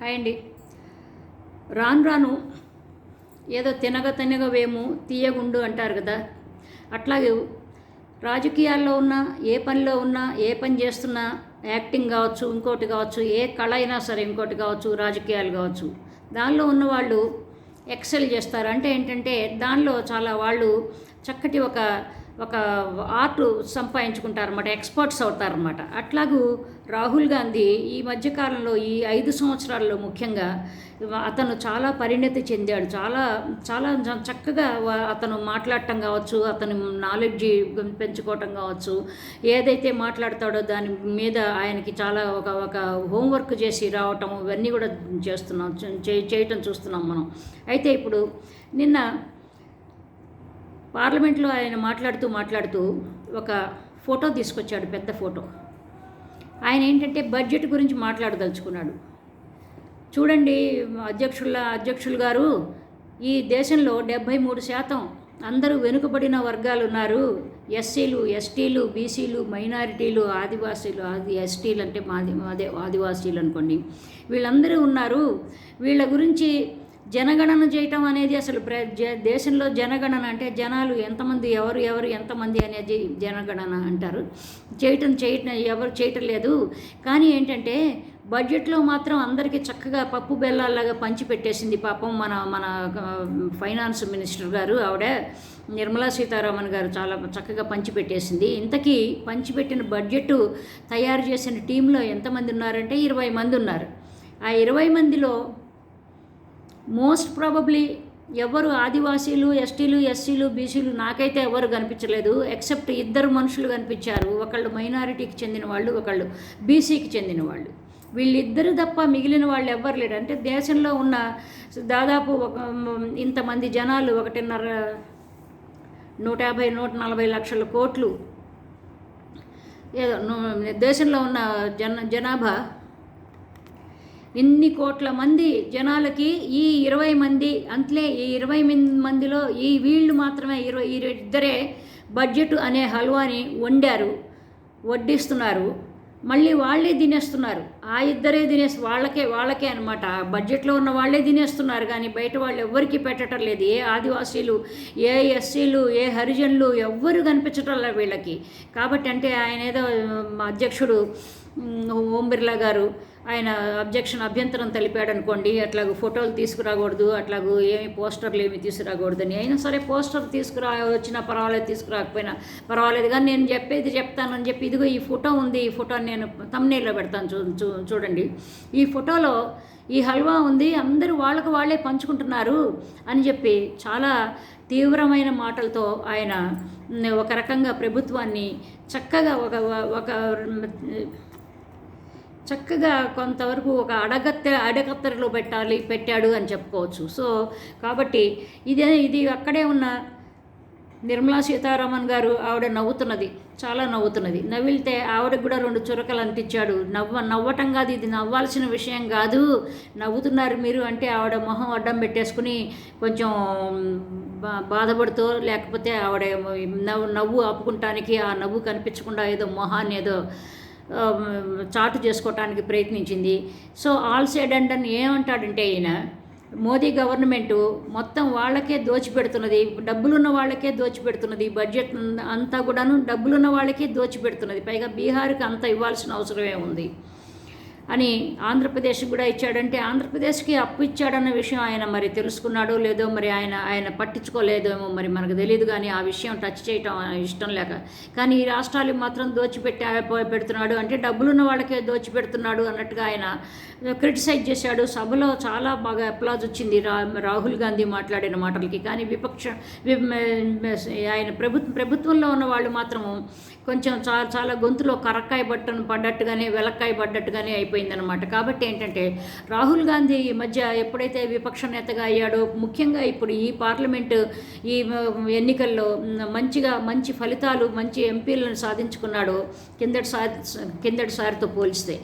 Hi అండి. రాను రాను ఏదో తినగ తినగవేమో తీయగుండు అంటారు కదా. అట్లాగే రాజకీయాల్లో ఉన్నా ఏ పనిలో ఉన్నా ఏ పని చేస్తున్నా యాక్టింగ్ కావచ్చు ఇంకోటి కావచ్చు ఏ కళ అయినా సరే ఇంకోటి కావచ్చు రాజకీయాలు కావచ్చు. దానిలో ఉన్న వాళ్ళు ఎక్సెల్ చేస్తారు. అంటే ఏంటంటే దానిలో చాలా వాళ్ళు చక్కటి ఒక ఒక ఆర్ట్ సంపాదించుకుంటారన్నమాట ఎక్స్పర్ట్స్ అవుతారన్నమాట. అట్లాగూ రాహుల్ గాంధీ ఈ మధ్యకాలంలో ఈ ఐదు సంవత్సరాల్లో ముఖ్యంగా అతను చాలా పరిణతి చెందాడు. చాలా చాలా చక్కగా అతను మాట్లాడటం కావచ్చు అతని నాలెడ్జి పెంచుకోవటం కావచ్చు ఏదైతే మాట్లాడతాడో దాని మీద ఆయనకి చాలా ఒక ఒక హోంవర్క్ చేసి రావటం ఇవన్నీ కూడా చేస్తున్నాం చే- చేయటం చూస్తున్నాం మనం. అయితే ఇప్పుడు నిన్న పార్లమెంట్లో ఆయన మాట్లాడుతూ మాట్లాడుతూ ఒక ఫోటో తీసుకొచ్చాడు పెద్ద ఫోటో. ఆయన ఏంటంటే బడ్జెట్ గురించి మాట్లాడదలుచుకున్నాడు. చూడండి అధ్యక్షుల అధ్యక్షులు గారు ఈ దేశంలో డెబ్భై మూడు శాతం అందరూ వెనుకబడిన వర్గాలు ఉన్నారు. ఎస్సీలు ఎస్టీలు బీసీలు మైనారిటీలు ఆదివాసీలు ఆది ఎస్టీలు అంటే మాది అదే ఆదివాసీలు అనుకోండి. వీళ్ళందరూ ఉన్నారు. వీళ్ళ గురించి జనగణన చేయటం అనేది అసలు ప్ర జ దేశంలో జనగణన అంటే జనాలు ఎంతమంది ఎవరు ఎవరు ఎంతమంది అనేది జనగణన అంటారు. చేయటం చేయటం ఎవరు చేయటం లేదు కానీ ఏంటంటే బడ్జెట్లో మాత్రం అందరికీ చక్కగా పప్పు బెల్లాల్లాగా పంచిపెట్టేసింది పాపం మన మన ఫైనాన్స్ మినిస్టర్ గారు. ఆవిడ నిర్మలా సీతారామన్ గారు చాలా చక్కగా పంచిపెట్టేసింది. ఇంతకీ పంచిపెట్టిన బడ్జెట్ తయారు చేసిన టీంలో ఎంతమంది ఉన్నారంటే ఇరవై మంది ఉన్నారు. ఆ ఇరవై మందిలో మోస్ట్ ప్రాబబ్లీ ఎవరు ఆదివాసీలు ఎస్టీలు ఎస్సీలు బీసీలు నాకైతే ఎవరు కనిపించలేదు ఎక్సెప్ట్ ఇద్దరు మనుషులు కనిపించారు. ఒకళ్ళు మైనారిటీకి చెందిన వాళ్ళు ఒకళ్ళు బీసీకి చెందిన వాళ్ళు. వీళ్ళిద్దరు తప్ప మిగిలిన వాళ్ళు ఎవ్వరు లేరు. అంటే దేశంలో ఉన్న దాదాపు ఒక ఇంతమంది జనాలు ఒకటిన్నర నూట యాభై నూట నలభై లక్షల కోట్లు ఏదో దేశంలో ఉన్న జన జనాభా ఇన్ని కోట్ల మంది జనాలకి ఈ ఇరవై మంది అంతలే ఈ ఇరవై మంది మందిలో ఈ వీళ్ళు మాత్రమే ఇరవై ఇద్దరే బడ్జెట్ అనే హల్వాని వండారు వడ్డిస్తున్నారు. మళ్ళీ వాళ్ళే తినేస్తున్నారు. ఆ ఇద్దరే తినేసి వాళ్ళకే వాళ్ళకే అనమాట బడ్జెట్లో ఉన్న వాళ్ళే తినేస్తున్నారు కానీ బయట వాళ్ళు ఎవ్వరికి పెట్టడం లేదు. ఏ ఆదివాసీలు ఏ ఎస్సీలు ఏ హరిజనులు ఎవ్వరు కనిపించటం లేదు వీళ్ళకి. కాబట్టి అంటే ఆయన ఏదో అధ్యక్షుడు ఓం బిర్లా గారు ఆయన అబ్జెక్షన్ అభ్యంతరం తెలిపాడు అనుకోండి అట్లాగూ ఫోటోలు తీసుకురాకూడదు అట్లాగూ ఏమి పోస్టర్లు ఏమి తీసుకురాకూడదని. అయినా సరే పోస్టర్ తీసుకురా వచ్చినా పర్వాలేదు తీసుకురాకపోయినా పర్వాలేదు. కానీ నేను చెప్పేది చెప్తానని చెప్పి ఇదిగో ఈ ఫోటో ఉంది ఈ ఫోటో నేను తమ్నేలో పెడతాను చూ చూ చూడండి. ఈ ఫోటోలో ఈ హల్వా ఉంది అందరూ వాళ్ళకు వాళ్ళే పంచుకుంటున్నారు అని చెప్పి చాలా తీవ్రమైన మాటలతో ఆయన ఒక రకంగా ప్రభుత్వాన్ని చక్కగా ఒక ఒక చక్కగా కొంతవరకు ఒక అడగత్తె అడగత్తెరలో పెట్టాలి పెట్టాడు అని చెప్పుకోవచ్చు. సో కాబట్టి ఇదే ఇది అక్కడే ఉన్న నిర్మలా సీతారామన్ గారు ఆవిడ నవ్వుతున్నది చాలా నవ్వుతున్నది. నవ్వితే ఆవిడకు కూడా రెండు చురకలు అంటించాడు. నవ్వ నవ్వటం కాదు ఇది నవ్వాల్సిన విషయం కాదు. నవ్వుతున్నారు మీరు అంటే ఆవిడ మొహం అడ్డం పెట్టేసుకుని కొంచెం బా- బాధపడుతూ లేకపోతే ఆవిడ నవ్వు నవ్వు ఆపుకుంటానికి ఆ నవ్వు కనిపించకుండా ఏదో మొహాన్ని ఏదో చాటు చేసుకోవటానికి ప్రయత్నించింది. సో ఆల్ సైడ్ అండ్ అని ఏమంటాడంటే ఈయన మోదీ గవర్నమెంటు మొత్తం వాళ్ళకే దోచిపెడుతున్నది డబ్బులున్న వాళ్ళకే దోచిపెడుతున్నది బడ్జెట్ అంతా కూడాను డబ్బులున్న వాళ్ళకే దోచిపెడుతున్నది. పైగా బీహార్కి అంత ఇవ్వాల్సిన అవసరమే ఉంది. అని ఆంధ్రప్రదేశ్ కూడా ఇచ్చాడంటే ఆంధ్రప్రదేశ్కి అప్పు ఇచ్చాడన్న విషయం ఆయన మరి తెలుసుకున్నాడో లేదో మరి ఆయన ఆయన పట్టించుకోలేదేమో మరి మనకు తెలియదు కానీ ఆ విషయం టచ్ చేయటం ఇష్టం లేక. కానీ ఈ రాష్ట్రాలు మాత్రం దోచిపెట్టి పెడుతున్నాడు. అంటే డబ్బులున్న వాళ్ళకే దోచిపెడుతున్నాడు అన్నట్టుగా ఆయన క్రిటిసైజ్ చేశాడు. సభలో చాలా బాగా అప్లాజ్ వచ్చింది. రా రాహుల్ గాంధీ మాట్లాడిన మాటలకి. కానీ విపక్ష వి- ఆయన ప్రభుత్వ ప్రభుత్వంలో ఉన్న వాళ్ళు మాత్రం కొంచెం చాలా చాలా గొంతులో కరక్కాయ బట్టను పడ్డట్టుగానే వెలక్కాయ పడ్డట్టుగానే అయిపోయింది అయిపోయిందనమాట కాబట్టి ఏంటంటే రాహుల్ గాంధీ ఈ మధ్య ఎప్పుడైతే విపక్ష నేతగా అయ్యాడో ముఖ్యంగా ఇప్పుడు ఈ పార్లమెంటు ఈ ఎన్నికల్లో మంచిగా మంచి ఫలితాలు మంచి ఎంపీలను సాధించుకున్నాడో కిందటి సారి కిందటిసారితో పోలిస్తే.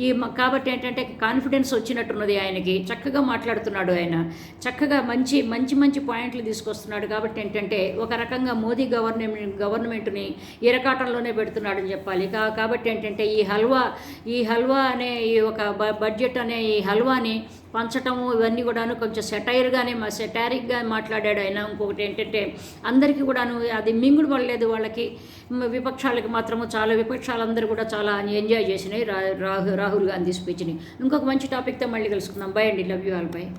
ఈ కాబట్టి ఏంటంటే కాన్ఫిడెన్స్ వచ్చినట్టున్నది ఆయనకి. చక్కగా మాట్లాడుతున్నాడు ఆయన. చక్కగా మంచి మంచి మంచి పాయింట్లు తీసుకొస్తున్నాడు. కాబట్టి ఏంటంటే ఒక రకంగా మోదీ గవర్నమెంట్ గవర్నమెంట్ని ఇరకాటంలోనే పెడుతున్నాడని చెప్పాలి. కా కాబట్టి ఏంటంటే ఈ హల్వా ఈ హల్వా అనే ఈ ఒక బ- బడ్జెట్ అనే ఈ హల్వాని పంచటము ఇవన్నీ కూడాను కొంచెం సెటైర్గానే మా సెటారిక్గా మాట్లాడాడు ఆయన. ఇంకొకటి ఏంటంటే అందరికీ కూడాను అది మింగుడు పడలేదు వాళ్ళకి. విపక్షాలకి మాత్రము చాలా విపక్షాలందరూ కూడా చాలా ఎంజాయ్ చేసినాయి రాహు రాహుల్ గాంధీ స్పీచ్ని. ఇంకొక మంచి టాపిక్తో మళ్ళీ కలుసుకుందాం. బై అండి. Love you all. బై.